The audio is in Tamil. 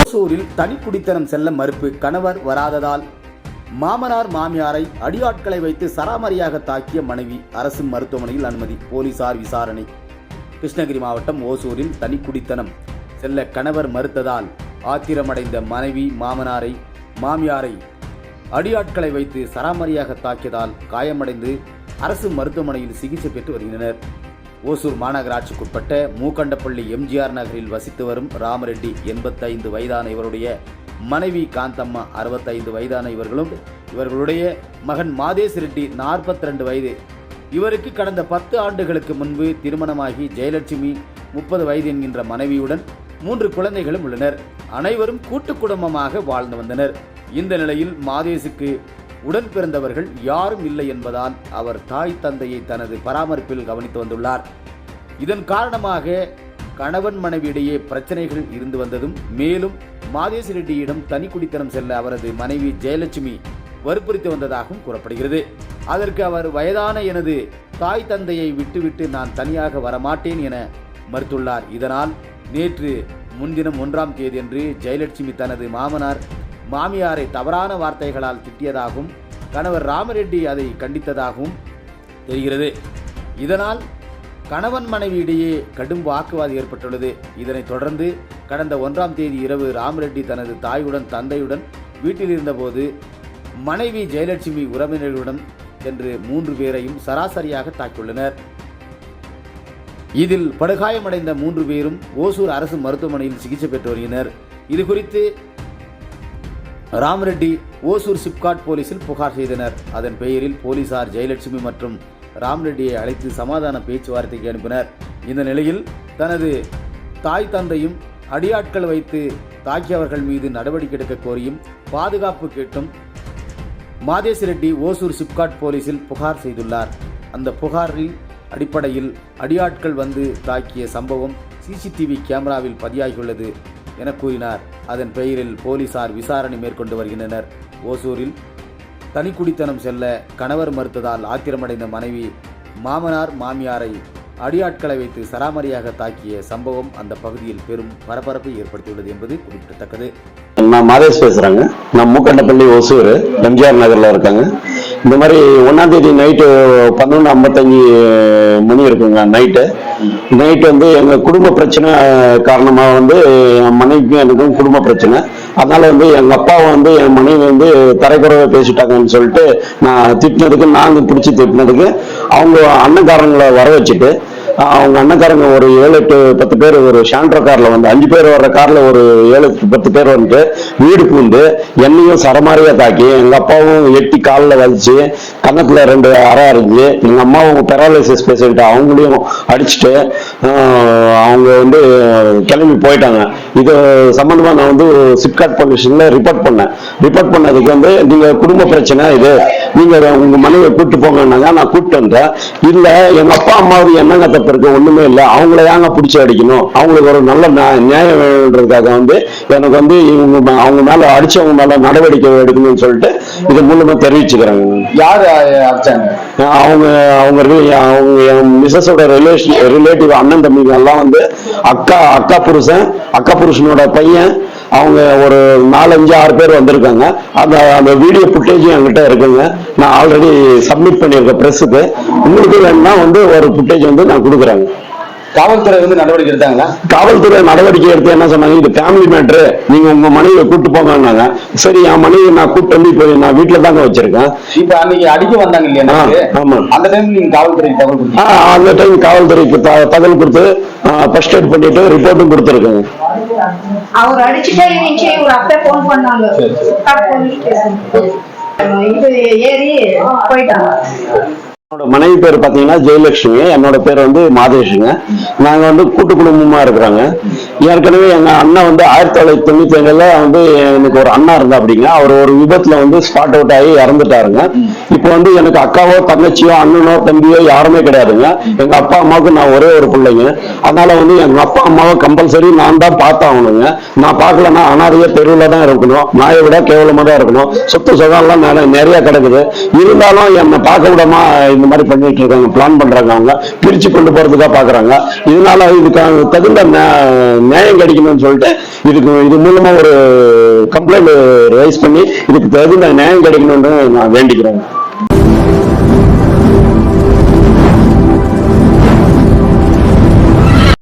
ஓசூரில் தனிக்குடித்தனம் செல்ல மறுப்பு கணவர் வராததால் மாமனார் மாமியாரை அடியாட்களை வைத்து சராமரியாக தாக்கிய மனைவி அரசு மருத்துவமனையில் அனுமதி போலீசார் விசாரணை. கிருஷ்ணகிரி மாவட்டம் ஓசூரில் தனிக்குடித்தனம் செல்ல கணவர் மறுத்ததால் ஆத்திரமடைந்த மனைவி மாமனாரை மாமியாரை அடியாட்களை வைத்து சராமரியாக தாக்கியதால் காயமடைந்து அரசு மருத்துவமனையில் சிகிச்சை பெற்று வருகின்றனர். ஓசூர் மாநகராட்சிக்குட்பட்ட மூக்கண்டப்பள்ளி எம்ஜிஆர் நகரில் வசித்து வரும் ராமரெட்டி எண்பத்தைந்து வயதான இவருடைய மனைவி காந்தம்மா அறுபத்தைந்து வயதான இவர்களும் இவர்களுடைய மகன் மாதேஷ் ரெட்டி நாற்பத்தி ரெண்டு வயது. இவருக்கு கடந்த பத்து ஆண்டுகளுக்கு முன்பு திருமணமாகி ஜெயலட்சுமி முப்பது வயது என்கின்ற மனைவியுடன் மூன்று குழந்தைகளும் உள்ளனர். அனைவரும் கூட்டு குடும்பமாக வாழ்ந்து வந்தனர். இந்த நிலையில் மாதேசுக்கு உடன் பிறந்தவர்கள் யாரும் இல்லை என்பதால் அவர் தாய் தந்தையை தனது பராமரிப்பில் கவனித்து வந்துள்ளார். இதன் காரணமாக கணவன் மனைவியிடையே பிரச்சனைகள் இருந்து வந்ததும் மேலும் மாதேஷ் ரெட்டியிடம் தனி குடித்தனம் செல்ல அவரது மனைவி ஜெயலட்சுமி வற்புறுத்தி வந்ததாகவும் கூறப்படுகிறது. அதற்கு அவர் வயதான எனது தாய் தந்தையை விட்டுவிட்டு நான் தனியாக வரமாட்டேன் என மறுத்துள்ளார். இதனால் நேற்று முன்தினம் ஒன்றாம் தேதியன்று ஜெயலட்சுமி தனது மாமனார் மாமியாரை தவறான வார்த்தைகளால் திட்டியதாகவும் கணவர் ராமரெட்டி அதை கண்டித்ததாகவும் தெரிகிறது. இதனால் கணவன் மனைவியிடையே கடும் வாக்குவாதம் ஏற்பட்டுள்ளது. இதனைத் தொடர்ந்து கடந்த ஒன்றாம் தேதி இரவு ராமரெட்டி தனது தாயுடன் தந்தையுடன் வீட்டில் இருந்தபோது மனைவி ஜெயலட்சுமி உறவினர்களுடன் சென்று மூன்று பேரையும் சராசரியாக தாக்கியுள்ளனர். இதில் படுகாயமடைந்த மூன்று பேரும் ஓசூர் அரசு மருத்துவமனையில் சிகிச்சை பெற்று வருகினர் இது குறித்து ராம்ரெட்டி ஓசூர் சிப்காட் போலீசில் புகார் செய்தனர். அதன் பெயரில் போலீசார் ஜெயலட்சுமி மற்றும் ராம்ரெட்டியை அழைத்து சமாதான பேச்சுவார்த்தைக்கு அனுப்பினர். இந்த நிலையில் தனது தாய் தந்தையும் அடியாட்கள் வைத்து தாக்கியவர்கள் மீது நடவடிக்கை எடுக்க கோரியும் பாதுகாப்பு கேட்டும் மாதேஷ் ரெட்டி ஓசூர் சிப்காட் போலீசில் புகார் செய்துள்ளார். அந்த புகாரில் அடிப்படையில் அடியாட்கள் வந்து தாக்கிய சம்பவம் சிசிடிவி கேமராவில் பதியாகியுள்ளது. என கூறினார். அதன் பெயரில் போலீசார் விசாரணை மேற்கொண்டு வருகின்றனர். ஓசூரில் தனிக்குடித்தனம் செல்ல கணவர் மறுத்ததால் ஆத்திரமடைந்த மனைவி மாமனார் மாமியாரை அடியாட்களை வைத்து சராமரியாக தாக்கிய சம்பவம் அந்த பகுதியில் பெரும் பரபரப்பை ஏற்படுத்தியுள்ளது என்பது குறிப்பிடத்தக்கது. நான் மாதேஷ் பேசுறேங்க. நான் மூக்கண்டப்பள்ளி ஒசூர் எம்ஜிஆர் நகர்ல இருக்காங்க. இந்த மாதிரி ஒன்னாம் தேதி நைட்டு பன்னெண்டு ஐம்பத்தஞ்சு மணி இருக்குங்க நைட்டு. நைட் வந்து எங்க குடும்ப பிரச்சனை காரணமா வந்து என் மனைவிக்கும் எனக்கும் குடும்ப பிரச்சனை. அதனால வந்து எங்க அப்பா வந்து என் மனைவி வந்து தரைக்குறவை பேசிட்டாங்கன்னு சொல்லிட்டு நான் திட்டினதுக்கு நாங்க பிடிச்சி திட்டினதுக்கு அவங்க அண்ணன்காரங்களை வர வச்சுட்டு அவங்க அண்ணக்காரங்க ஒரு ஏழு எட்டு பத்து பேர் ஒரு ஷாண்ட்ரோ கார்ல வந்து அஞ்சு பேர் வர்ற கார்ல ஒரு ஏழு பத்து பேர் வந்துட்டு வீடு பூந்து என்னையும் சரமாரியா தாக்கி எங்க அப்பாவும் எட்டி காலில் வலிச்சு கன்னத்துல ரெண்டு அறை அரைஞ்சு எங்க அம்மாவும் பெராலிசிஸ் பேசிட்டு அவங்களையும் அடிச்சுட்டு அவங்க வந்து கிளம்பி போயிட்டாங்க. இது சம்பந்தமா நான் வந்து சிப்காட் போலீஸ்ல ரிப்போர்ட் பண்ணேன். ரிப்போர்ட் பண்ணதுக்கு வந்து நீங்க குடும்ப பிரச்சனை இது. நீங்க உங்க மனைவியை கூட்டு போங்கன்னாங்க நான் கூப்பிட்டு வந்தேன். இல்ல எங்க அப்பா அம்மாவுக்கு என்னங்க தப்பு இருக்கு ஒண்ணுமே இல்ல. அவங்கள ஏங்க பிடிச்சி அடிக்கணும்? அவங்களுக்கு ஒரு நல்ல நியா- நியாயம் வேணுன்றதுக்காக வந்து எனக்கு வந்து இவங்க அவங்க மேல அடிச்சவங்க மேல நடவடிக்கை எடுக்கணும்னு சொல்லிட்டு இது மூலமா தெரிவிச்சுக்கிறாங்க. யாரு அவங்க அவங்க அவங்க மிஸ்ஸஸோட ரிலேஷன் ரிலேட்டிவ் அண்ணன் தம்பிங்க எல்லாம் வந்து அக்கா அக்கா புருஷன் அக்கா புருஷனோட பையன் அவங்க ஒரு நாலஞ்சு ஆறு பேர் வந்திருக்காங்க. அந்த அந்த வீடியோ ஃபுட்டேஜும் என்கிட்ட இருக்குங்க. நான் ஆல்ரெடி சப்மிட் பண்ணியிருக்கேன் ப்ரெஸ்ஸுக்கு உங்களுக்கு வேணும்னா வந்து ஒரு ஃபுட்டேஜ் வந்து நான் கொடுக்குறேங்க. காவல்துறை வந்து நடவடிக்கை எடுத்தாங்களா? காவல்துறை நடவடிக்கை எடுத்து என்ன சொன்னாங்க? இது ஃபேமிலி மேட்ரு நீங்க உங்க மனைவியை கூட்டு போங்கன்னாங்க சரி என் மனைவி நான் கூட்டு வந்து இப்போ நான் வீட்டுல தாங்க வச்சிருக்கேன். இப்ப அன்னைக்கு அடிக்க வந்தாங்க இல்லையா ஆமா. அந்த டைம் நீங்க காவல்துறைக்கு தகவல் அந்த டைம் காவல்துறைக்கு தகவல் கொடுத்து ஃபர்ஸ்ட் எய்ட் பண்ணிட்டு ரிப்போர்ட்டும் கொடுத்துருக்கேங்க. அவர் அடிச்சுட்டே இருந்துச்சு இவர் அப்பே போன் பண்ணாங்க. இது ஏறி போயிட்டாங்க. என்னோட மனைவி பேர் பாத்தீங்கன்னா ஜெயலட்சுமி என்னோட பேர் வந்து மாதேஷுங்க. நாங்க வந்து கூட்டு குடும்பமா இருக்கிறாங்க. ஏற்கனவே எங்க அண்ணன் வந்து ஆயிரத்தி தொள்ளாயிரத்தி தொண்ணூத்தி ஏழுல வந்து எனக்கு ஒரு அண்ணா இருந்தா அப்படிங்க அவர் ஒரு விபத்துல வந்து ஸ்பாட் அவுட் ஆகி இறந்துட்டாருங்க. இப்போ வந்து எனக்கு அக்காவோ தங்கச்சியோ அண்ணனோ தம்பியோ யாருமே கிடையாதுங்க. எங்க அப்பா அம்மாவுக்கு நான் ஒரே ஒரு பிள்ளைங்க. அதனால வந்து எங்க அப்பா அம்மாவை கம்பல்சரி நான் தான் பார்த்தாகணுங்க நான் பார்க்கலன்னா அனாதைய தெருவில் தான் இருக்கணும். நாயை விட கேவலமா தான் இருக்கணும். சொத்து சுகம்லாம் நிறைய நிறைய கிடக்குது. இருந்தாலும் என்னை பார்க்க விடாம இந்த மாதிரி பண்ணிட்டு இருக்காங்க பிளான் பண்றாங்க அவங்க. பிரிச்சு கொண்டு போறதுக்காக பாக்குறாங்க. இதனால இதுக்கு தகுந்த நியாயம் கிடைக்கணும்னு சொல்லிட்டு இதுக்கு இது மூலமா ஒரு கம்ப்ளைண்ட் ரைஸ் பண்ணி இதுக்கு தகுந்த நியாயம் கிடைக்கணும்னு நான் வேண்டிக்கிறேன்.